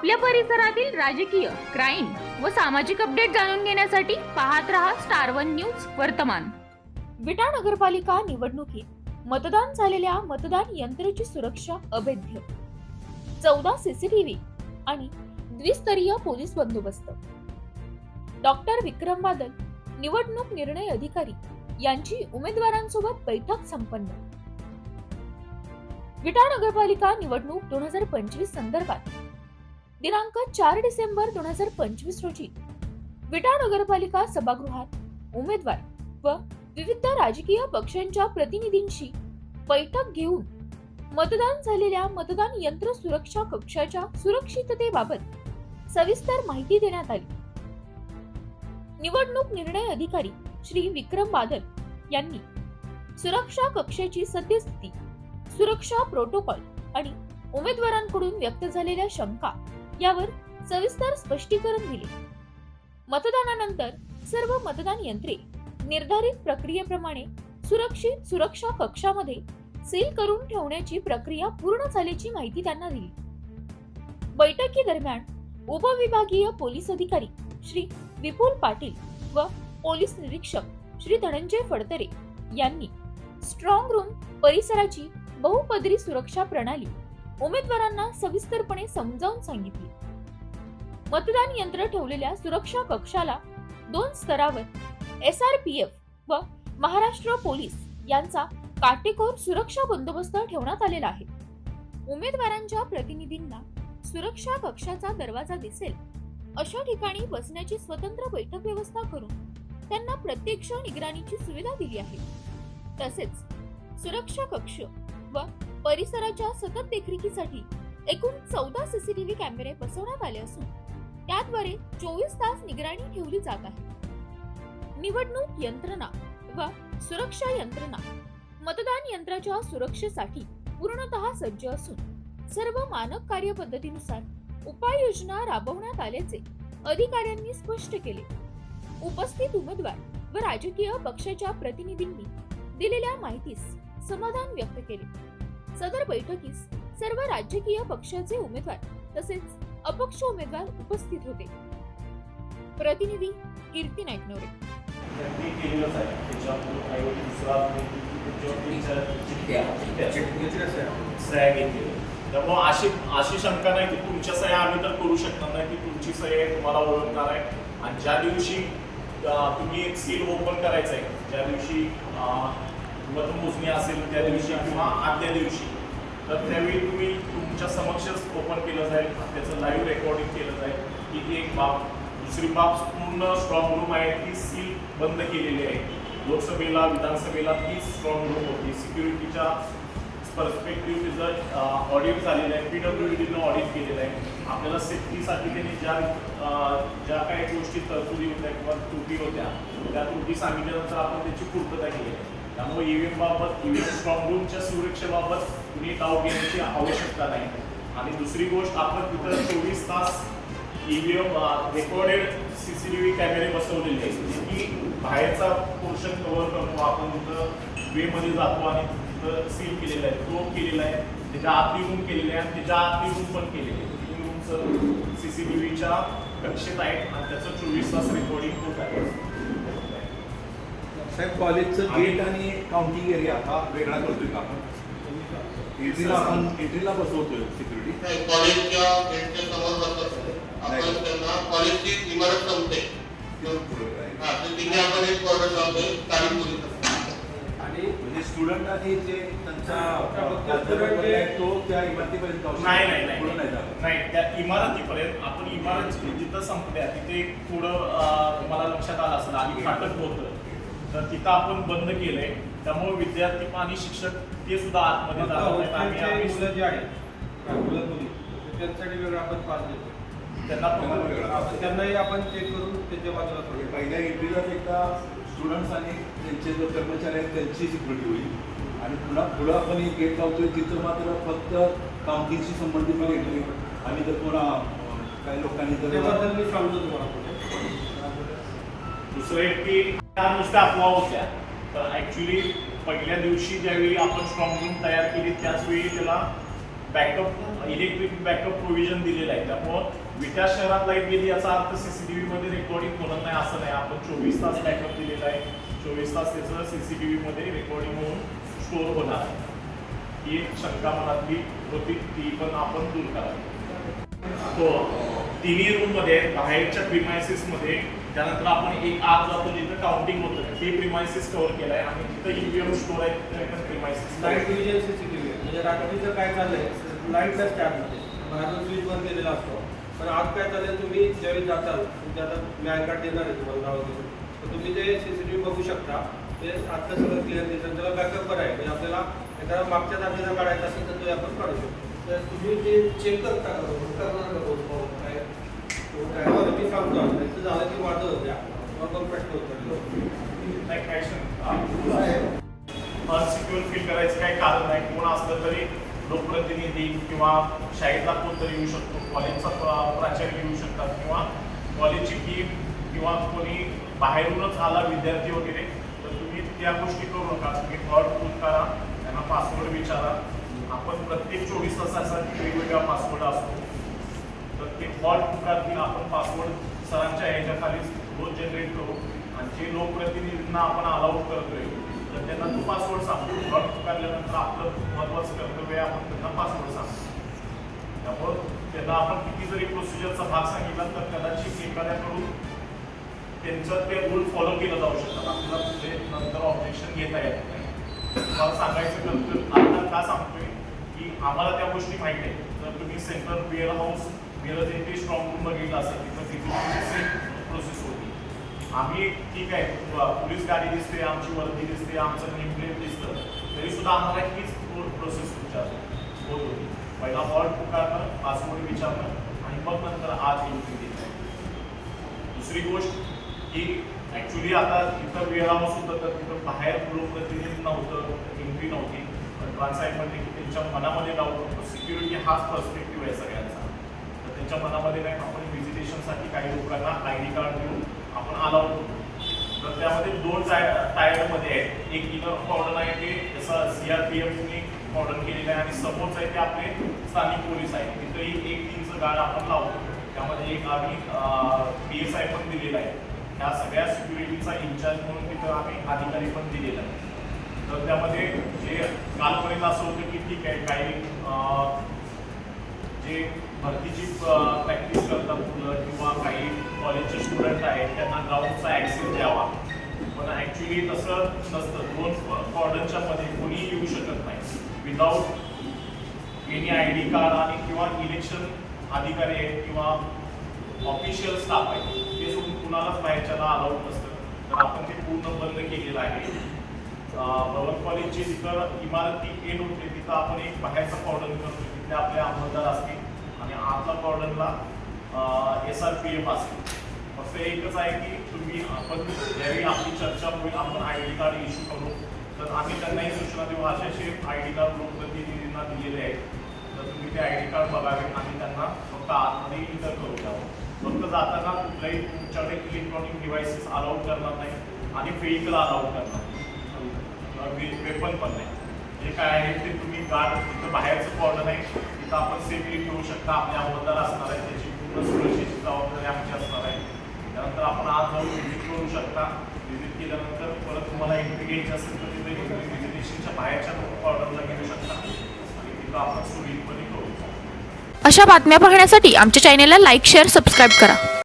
आपल्या परिसरातील राजकीय क्राईम व सामाजिक अपडेट जाणून घेण्यासाठी पाहत रहा स्टार वन न्यूज वर्तमान. विटा नगरपालिका निवडणुकीत मतदान झालेल्या मतदान यंत्राची सुरक्षा अभेद्य. चौदा सीसीटीव्ही आणि द्विस्तरीय पोलीस बंदोबस्त. डॉक्टर विक्रम बादल निवडणूक निर्णय अधिकारी यांची उमेदवारांसोबत बैठक संपन्न. विटा नगरपालिका निवडणूक दोन हजार पंचवीस संदर्भात दिनांक चार डिसेंबर दोन हजार पंचवीस रोजी विटा नगरपालिका सभागृहात उमेदवार व विविध राजकीय पक्षांच्या प्रतिनिधींशी बैठक घेऊन मतदान झालेल्या मतदान यंत्र सुरक्षा कक्षाच्या सुरक्षिततेबाबत सविस्तर माहिती देण्यात आली. निवडणूक निर्णय अधिकारी श्री विक्रम बादल यांनी सुरक्षा कक्षाची सद्यस्थिती सुरक्षा प्रोटोकॉल आणि उमेदवारांकडून व्यक्त झालेल्या शंका यावर सविस्तर स्पष्टीकरण दिले. मतदानानंतर सर्व मतदान यंत्रे निर्धारित प्रक्रियेप्रमाणे सुरक्षित सुरक्षा कक्षामध्ये सील करून ठेवण्याची प्रक्रिया पूर्ण झाल्याची माहिती त्यांना दिली. बैठकीदरम्यान उपविभागीय पोलीस अधिकारी श्री विपुल पाटील व पोलीस निरीक्षक श्री धनंजय फडतरे यांनी स्ट्रॉंग रूम परिसराची बहुपदरी सुरक्षा प्रणाली उमेदवारांना सविस्तरपणे समजावून सांगितली. मतदान यंत्र ठेवलेल्या सुरक्षा कक्षाला दोन स्तरावर एस आर पी एफ व महाराष्ट्र पोलीस यांचा काटेकोर सुरक्षा बंदोबस्त ठेवण्यात आलेला आहे. उमेदवारांच्या प्रतिनिधींना सुरक्षा कक्षाचा दरवाजा दिसेल अशा ठिकाणी बसण्याची स्वतंत्र बैठक व्यवस्था करून त्यांना प्रत्यक्ष निगराणीची सुविधा दिली आहे. तसेच सुरक्षा कक्ष व परिसराच्या सतत देखरेखीसाठी एकूण चौदा सीसीटीव्ही कॅमेरे बसवण्यात आले असून त्याद्वारे चोवीस तास निगराणी ठेवली जात आहे. निवडणूक यंत्रणा व सुरक्षा यंत्रणा मतदान यंत्राच्या सुरक्षेसाठी पूर्णतः सज्ज असून सर्व मानक कार्यपद्धतीनुसार उपाययोजना राबवण्यात आल्याचे अधिकाऱ्यांनी स्पष्ट केले. उपस्थित उमेदवार व राजकीय पक्षाच्या प्रतिनिधींनी दिलेल्या माहितीस समाधान व्यक्त केले. सदर बैठकीस सर्व राजकीय पक्षाचे उमेदवार तसेच अपक्ष उमेदवार उपस्थित होते. प्रतिनिधी कीर्ती घेतलेल्या त्यामुळं अशी अशी शंका नाही की तुमच्या सह्या आम्ही तर करू शकणार नाही की तुमची सह्या तुम्हाला ओळखणार आहे. आणि ज्या दिवशी तुम्ही एक सील ओपन करायचं आहे ज्या दिवशी मतमोजणी असेल त्या दिवशी किंवा आदल्या दिवशी तर त्यावेळी तुम्ही तुमच्या समक्षच ओपन केलं जाईल त्याचं लाईव्ह रेकॉर्डिंग केलं जाईल. ही एक बाब. दुसरी बाब पूर्ण स्ट्रॉंग रूम आहे ती सील बंद केलेली आहे. लोकसभेला विधानसभेला ती स्ट्रॉंग रूम होती. सिक्युरिटीच्या पर्स्पेक्टिव्ह तिचं ऑडिट झालेलं आहे. पी डब्ल्यू डीनं ऑडिट केलेलं आहे. आपल्याला सेफ्टीसाठी त्यांनी ज्या ज्या काही गोष्टी तरतुदी होत्या किंवा त्रुटी होत्या त्या त्रुटी सांगितल्यानंतर आपण त्याची पूर्तता केली आहे. त्यामुळे ईव्हीएम बाबत ईव्हीएम स्ट्रॉंग रूमच्या सुरक्षेबाबत कुणी ताव घेण्याची आवश्यकता नाही. आणि दुसरी गोष्ट आपण तिथं चोवीस तास EVM recorded C C T V कॅमेरे बसवलेले आहेत. म्हणजे की बाहेरचा पोर्शन कव्हर करतो आपण तिथं वेमध्ये जातो आणि तिथं सील केलेलं आहे तो केलेला आहे. त्याच्या आतली रूम केलेली आहे आणि त्याच्या आतली रूम पण केलेली आहे. तीन रूमचं सी सी टी व्हीच्या कक्षेत आहेत आणि त्याचं चोवीस तास रेकॉर्डिंग होत आहे. साहेब कॉलेजचं गेट आणि काउंटिंग एरिया हा वेगळा करतोय का आपण? एंट्रीला आपण एंट्रीला बसवतोय सिक्युरिटी कॉलेजच्या गेटच्या समोर बसत नाही. आपण त्यांना कॉलेजची इमारत संपते हा तर तिथे आपण एक कॉर्डर लावतोय स्थानिक पोलिसांना आणि म्हणजे स्टुडंट आणि जे त्यांचा तो त्या इमारतीपर्यंत. नाही नाही नाही पुढं नाही जात. नाही त्या इमारतीपर्यंत आपण इमारत जिथं संपल्या तिथे एक थोडं तुम्हाला लक्षात आलं असेल आधी फाटक होतं तर तिथं आपण बंद केलंय. त्यामुळे विद्यार्थी आणि शिक्षक ते सुद्धा आतमध्ये जाणार नाहीत आम्ही हॉस्टेलचे आम्ही मुलं जे आहेत मुलं मुली तर त्यांच्यासाठी वेगळं आपण पास देतो त्यांना पण त्यांनाही आपण चेक करून त्यांच्या बाजूला पहिल्या एंट्रीलाच एकदा स्टुडंट्स आणि त्यांचे जो कर्मचारी आहेत त्यांची सिक्युरिटी होईल. आणि पुन्हा पुढं आपण एक गेट लावतोय तिथं मात्र फक्त काउंटिंगशी संबंधित एंट्री आणि जर कोणा अं, काही लोकांनी जर सांगतो तुम्हाला पुढे. दुसरं एक की त्या नुसत्या अफवा होत्या. तर ऍक्च्युली पहिल्या दिवशी ज्यावेळी आपण स्ट्रॉंग रूम तयार केली त्याच वेळी त्याला बॅकअप इलेक्ट्रिक बॅकअप प्रोव्हिजन दिलेलं आहे. त्यामुळं विटा शहरात लाइट गेली याचा अर्थ सीसीटीव्ही मध्ये रेकॉर्डिंग होणार नाही असं नाही. आपण चोवीस तास बॅकअप दिलेला आहे. चोवीस तास त्याचं सीसीटीव्ही मध्ये रेकॉर्डिंग होऊन स्टोअर होणार आहे. ही एक शंका मनातली होती. ती पण आपण दूर करावी. तो तिन्ही रूममध्ये बाहेरच्या प्रिमायसिसमध्ये त्यानंतर आपण एक आत जातो जिथं काउंटिंग होतं. ते प्रिमायसिस कव्हर केलंय आणि तिथं ईव्हीएम स्टोर आहे तिथं प्रिमायसिस लाइट डिव्हिजन सीसीटीव्ही म्हणजे रात्रीचं काय चाललंय? लाईटचा स्टॅट होते बाहेरून स्विच बंद केलेला असतो. पण आज काय चाललंय? तुम्ही ज्यावेळी जाताल तुमच्या आता मी आय कार्ड देणार आहे तुम्हाला गावाकडून. तर तुम्ही ते सीसीटीव्ही बघू शकता. ते आता सगळं क्लिअर दिसतं त्याला बॅकअप करायचं म्हणजे आपल्याला एखादा मागच्या तारखेचा काढायचा असेल तर तो आपण काढू शकतो. तर तुम्ही ते चेक करता का? बरोबर? करणार का बरोबर? काय तो काय त्यामुळे मी सांगतो त्याचं झालं की माझं होत्या मग पण प्रश्न नाही काय अनसिक्युअर फील करायचं काही कारण नाही कोण असलं तरी लोकप्रतिनिधी किंवा शाळेतला कोण तरी येऊ शकतो कॉलेजचा प्रा- प्राचार्य येऊ शकतात किंवा कॉलेजची टीम किंवा कोणी बाहेरूनच आला विद्यार्थी वगैरे तर तुम्ही त्या गोष्टी करू नका तुम्ही हॉट फोन करा त्यांना पासवर्ड विचारा आपण प्रत्येक चोवीस तासासाठी वेगवेगळा पासवर्ड असतो तर ते आपण पासवर्ड सरांच्या ह्याच्या खाली रोज जनरेट करू. आणि जे लोकप्रतिनिधींना आपण अलाउड करतोय तर त्यांना तो पासवर्ड सांगतो. हॉट पुकारल्यानंतर आपलं महत्वाचं कर्तव्य आहे आपण त्यांना पासवर्ड सांगतो. त्यामुळं त्यांना आपण किती जरी प्रोसिजरचा भाग सांगितला तर कदाचित एखाद्याकडून त्यांचं ते रूल फॉलो केलं जाऊ शकतात आपल्याला पुढे नंतर ऑब्जेक्शन घेता येत नाही. सांगायचं कर्तव्य आता का सांगतोय की आम्हाला त्या गोष्टी माहिती आहेत. जर तुम्ही सेंट्रल वेअर हाऊस मिरज ते स्ट्रॉंग रूम बघितलं असेल तिथं तिथे सेम प्रोसेस होती. आम्ही ठीक आहे पोलीस गाडी दिसते आमची वर्दी दिसते आमचं नेम प्लेट दिसतं तरी सुद्धा आम्हाला हीच प्रोसेस तुमच्या होत होती. पहिला हॉल पुकारणं पासपोर्ट विचारणं आणि मग नंतर आज एंट्री देणं दुसरी गोष्ट की ॲक्च्युली आता तिथं वेळ होतं तर तिथं बाहेर लोकप्रतिनिधी नव्हतं एंट्री नव्हती. पण ट्रान्साईटमध्ये की त्यांच्या मनामध्ये डाऊट होतो. सिक्युरिटी हाच पर्स्पेक्टिव्ह आहे सगळ्यांचा. त्यांच्या मनामध्ये नाही आपण व्हिजिटेशनसाठी काही लोकांना आय डी कार्ड देऊन आपण आला होतो तर त्यामध्ये दोन टाय टायरमध्ये आहेत. एक इनर कॉर्डन आहे ते जसं सी आर पी एफने कॉर्डन केलेलं आहे. आणि समोरच आहे ते आपले स्थानिक पोलीस आहे तिथंही एक तीनचं गार्ड आपण लावतो. त्यामध्ये एक आम्ही पी एस आय पण दिलेला आहे. ह्या सगळ्या सिक्युरिटीचा इन्चार्ज म्हणून तिथं आम्ही अधिकारी पण दिलेला आहे. तर त्यामध्ये जे कालपर्यंत असं होतं की ठीक आहे काही जे भरतीची प्रॅक्टिस करतात मुलं किंवा काही कॉलेजचे स्टुडंट आहेत त्यांना ग्राउंडचा ॲक्सेस द्यावा. पण ॲक्च्युली तसं नसतं. दोन कॉर्डनच्या मध्ये कोणीही येऊ शकत नाही. Without any I D card आणि किंवा इलेक्शन अधिकारी आहेत किंवा ऑफिशियल स्टाफ आहे ते सोडून कुणालाच बाहेरच्याला अलाउड नसतं. तर आपण ते पूर्ण बंद केलेलं आहे. भवन कॉलेजची जिथं इमारती एन होते तिथं आपण एक बाहेरचा कॉर्डन करतो तिथे आपले अंमलदार असतील आणि आतला कॉर्डनला एस आर पी एफ असेल. फक्त एकच आहे की तुम्ही आपण ज्यावेळी आपली चर्चा होईल आपण आय डी कार्ड इश्यू करू तर आम्ही त्यांनाही सूचना देऊ. असे आय डी कार्ड लोकप्रतिनिधींना दिलेले आहेत. तर तुम्ही ते आय डी कार्ड बघावे आणि त्यांना फक्त आतमध्ये इंटर करू द्यावं फक्त जाताना कुठल्याही तुमच्याकडे इलेक्ट्रॉनिक डिव्हायसेस अलाउड करणार नाही आणि व्हेकल अलाउड करणार नाही. वेपन पण नाही. जे काय आहे ते तुम्ही गार्ड तिथं बाहेरचं कॉर्डर आहे शकता आपण सेफली ठेवू शकता. आपले अंमलदार असणार आहे. त्याची पूर्ण सुरक्षेची जबाबदारी आमची असणार आहे. त्यानंतर आपण आज जाऊन व्हिजिट करू शकता. व्हिजिट केल्यानंतर परत तुम्हाला एंट्री घ्यायची असेल तर तिथे एंट्री व्हिजिटेशनच्या बाहेरच्या ऑर्डरला घेऊ शकता. आणि तिथं आपण सुरळीतपणे करू अशा बातम्या पाहण्यासाठी आमच्या चॅनेलला लाईक शेअर सबस्क्राईब करा.